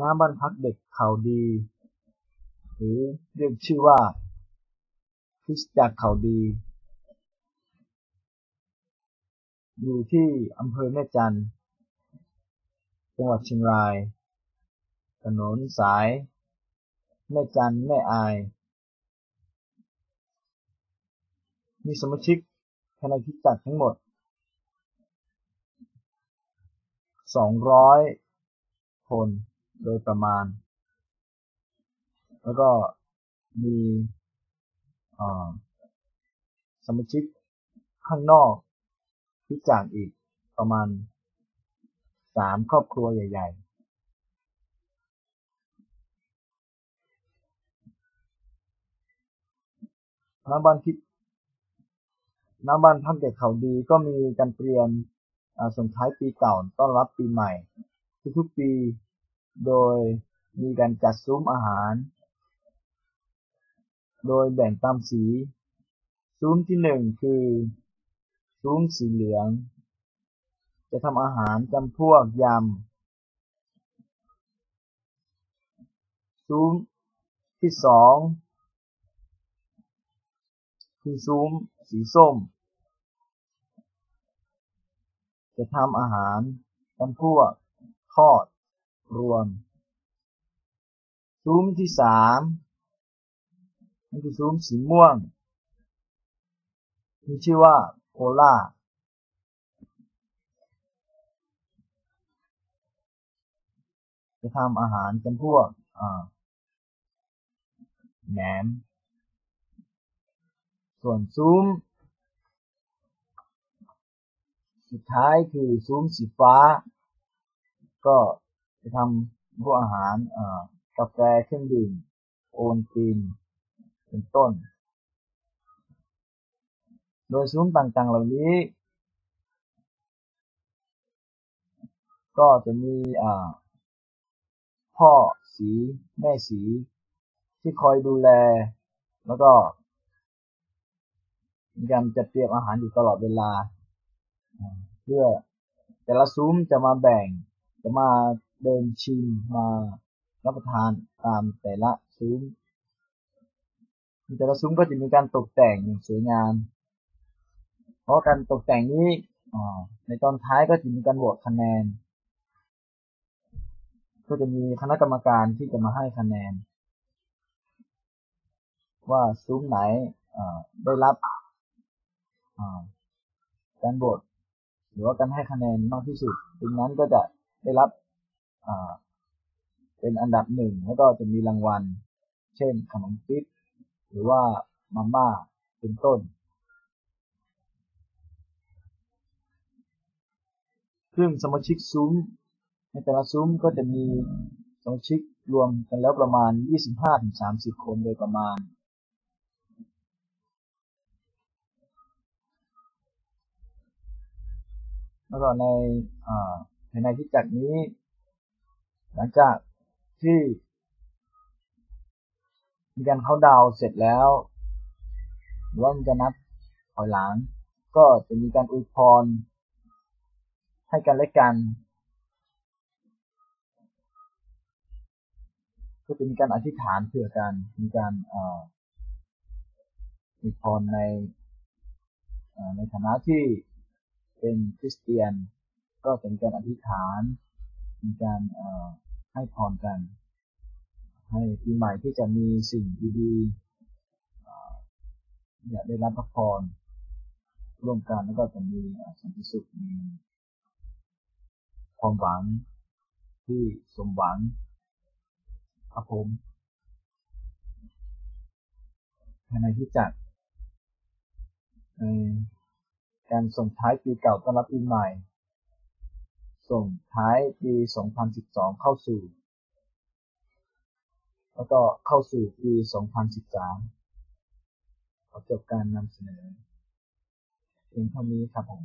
น้ำบ้านพักเด็กเขาดี หรือเรียกชื่อว่าคริสตจักรเขาดี อยู่ที่อำเภอแม่จันจังหวัดเชียงราย ถนนสาย แม่จันแม่อาย มีสมาชิกภายในคริสตจักรทั้งหมด 200 คน โดยประมาณ แล้วก็มีสมาชิกข้างนอกคริจักอีกประมาณ3ครอบครัวใหญ่ ๆ น้ำบ้านคิดน้ำบ้านพักเด็กเขาดีก็มีการเตรียมส่งท้ายปีเก่าต้อนรับปีใหม่ ทุกๆปี โดยมีการจัดซุ้มอาหาร โดยแบ่งตามสี ซุ้มที่หนึ่งคือ ซุ้มสีเหลือง จะทำอาหารจำพวกยำ ซุ้มที่สองคือซุ้มสีส้ม จะทำอาหารจำพวกทอด รวม ซุ้มที่สามนั่นคือซุ้มสีม่วง มีชื่อว่าโคล่าจะทำอาหารจำพวกแหนม ส่วนซุ้ม สุดท้ายคือซุ้มสีฟ้า ก็ จะทำพวกอาหารกาแฟเครื่องดื่มโอนตีนเป็นต้น โดยซุ้มต่างๆเหล่านี้ ก็จะมีพ่อสีแม่สี ที่คอยดูแล แล้วก็มีการจัดเตรียมอาหารอยู่ตลอดเวลา เพื่อแต่ละซุ้มจะมาแบ่ง จะมา เดินชิมมารับประทานตามแต่ละซุ้มแต่ละซุ้มก็จะมีการตกแต่งอย่างสวยงาม เพราะการตกแต่งนี้ในตอนท้ายก็จะมีการโหวตคะแนน ก็จะมีคณะกรรมการที่จะมาให้คะแนน ว่าซุ้มไหนได้รับการโหวตหรือว่าการให้คะแนนมากที่สุดตรงนั้นก็จะได้รับ เป็นอันดับหนึ่งแล้วก็จะมีรางวัล เช่นขนมปิ๊บหรือว่ามาม่าเป็นต้น ซึ่งสมาชิกซุ้มในแต่ละซุ้มก็จะมีสมาชิกรวมกันแล้วประมาณ 25-30 คนโดยประมาณแล้วก็ในในที่จักนี้ หลังจากที่มีการเข้าดาวเสร็จแล้วหรือว่ามีการนับถอยหลัง ก็จะมีการอวยพรให้กันและกัน ก็จะมีการอธิษฐานเพื่อกัน มีการอวยพรในในฐานะที่เป็นคริสเตียน ก็เป็นการอธิษฐาน มีการ ให้พรกัน ให้ปีใหม่ที่จะมีสิ่งดีๆอยากได้รับพระพรร่วมกันแล้วก็จะมีสันติสุขมีความหวังที่สมหวังครับผมภายในที่จัดการส่งท้ายปีเก่าต้อนรับปีใหม่ ส่งท้ายปี 2012 เข้าสู่ แล้วก็เข้าสู่ปี 2013 ขอจบการนำเสนอเพียงเท่านี้ครับผม